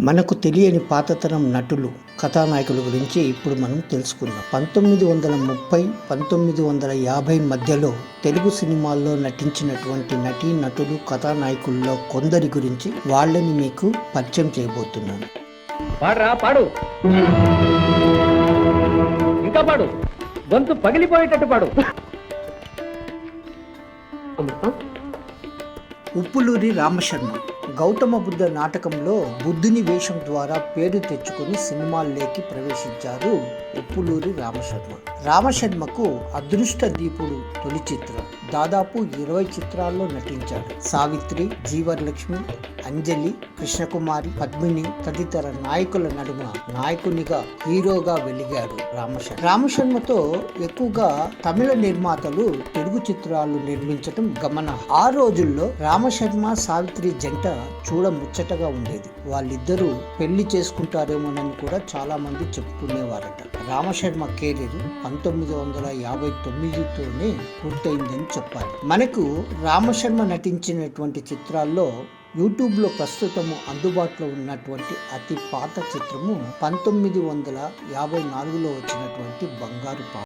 మనకు తెలియని పాతతరం నటులు కథానాయకుల గురించి ఇప్పుడు మనం తెలుసుకుందాం. పంతొమ్మిది వందల ముప్పై పంతొమ్మిది వందల యాభై మధ్యలో తెలుగు సినిమాల్లో నటించినటువంటి నటీ నటులు కథానాయకుల్లో కొందరి గురించి వాళ్ళని మీకు పరిచయం చేయబోతున్నాను. పాడరా పాడు. ఇంకా పాడు. గొంతు పగిలిపోయేటట్టు పాడు. ఉప్పులూరి రామశర్మ. గౌతమ బుద్ధ నాటకంలో బుద్ధుని వేషం ద్వారా పేరు తెచ్చుకొని సినిమాల్లోకి ప్రవేశించారు ఉప్పులూరి రామశర్మ. రామశర్మకు అదృష్ట దీపుడు తొలి చిత్రం. దాదాపు ఇరవై చిత్రాల్లో నటించాడు. సావిత్రి జీవరలక్ష్మి అంజలి కృష్ణకుమారి పద్మిని తదితర నాయకుల నడుమ నాయకునిగా హీరోగా వెలిగాడు రామశర్మ. రామశర్మతో ఎక్కువగా తమిళ నిర్మాతలు తెలుగు చిత్రాలు నిర్మించడం గమన. ఆ రోజుల్లో రామశర్మ సావిత్రి జంట చూడ ముచ్చటగా ఉండేది. వాళ్ళిద్దరూ పెళ్ళి చేసుకుంటారేమోనని కూడా చాలా మంది చెప్పుకునేవారట. రామశర్మ కెరీర్ పంతొమ్మిది వందల యాభై తొమ్మిదితోనే పూర్తయిందని చెప్పాలి. మనకు రామశర్మ నటించినటువంటి చిత్రాల్లో యూట్యూబ్లో ప్రస్తుతము అందుబాటులో ఉన్నటువంటి అతి పాత చిత్రము పంతొమ్మిది వందల యాభై నాలుగులో వచ్చినటువంటి బంగారు పాప.